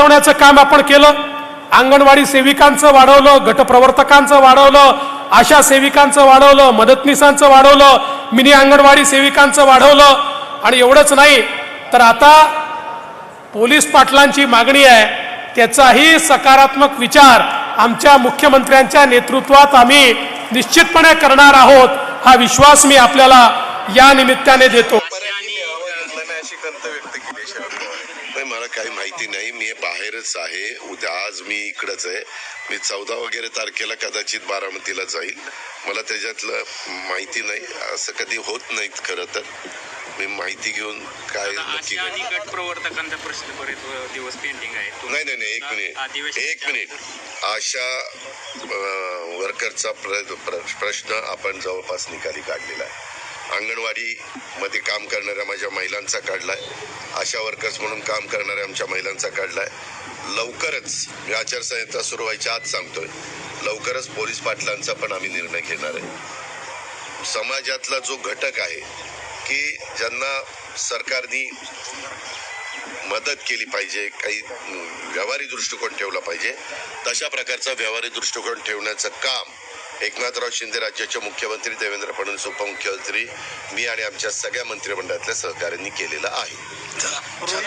वाढवण्याचं काम आपण केलं. अंगणवाडी सेविकांचं वाढवलं गटप्रवर्तकांचं वाढवलं आशा सेविकांचं वाढवलं मदतनीसांचं वाढवलं मिनी अंगणवाडी सेविकांचं वाढवलं. आणि एवढंच नाही तर आता पोलीस पाटलांची मागणी आहे त्याचाही सकारात्मक विचार आमच्या मुख्यमंत्र्यांच्या नेतृत्वात आम्ही निश्चितपणे करणार आहोत हा विश्वास मी आपल्याला या निमित्ताने देतो. खंत व्यक्त केली शरद पवार. नाही मला काही माहिती नाही. मी बाहेरच आहे. उद्या आज मी इकडंच आहे. मी चौदा वगैरे तारखेला कदाचित बारामतीला जाईल. मला त्याच्यातलं माहिती नाही. असं कधी होत नाहीत खरं तर. मी माहिती घेऊन काय नक्की गट प्रवर्तकांचा प्रश्न बरेच दिवस पेंडिंग आहे. तो- नाही नाही नाही. एक मिनिट. अधिवेशनाच्या एक मिनिट. आशा अं, वर्करचा प्र, प्र, प्रश्न आपण जवळपास निकाली काढलेला आहे. अंगणवाडीमध्ये काम करणाऱ्या माझ्या महिलांचा काढला आहे आशा वर्कर्स म्हणून काम करणाऱ्या आमच्या महिलांचा काढला आहे लवकरच मी आचारसंहिता सुरू व्हायच्या आत सांगतोय. लवकरच पोलीस पाटलांचा पण आम्ही निर्णय घेणार आहे. समाजातला जो घटक आहे की ज्यांना सरकारनी मदत केली पाहिजे काही व्यावहारिक दृष्टिकोन ठेवला पाहिजे तशा प्रकारचा व्यावहारिक दृष्टिकोन ठेवण्याचं काम एकनाथराव शिंदे राज्याचे मुख्यमंत्री देवेंद्र फडणवीस उपमुख्यमंत्री मी आणि आमच्या सगळ्या मंत्रिमंडळातल्या सहकाऱ्यांनी केलेलं आहे.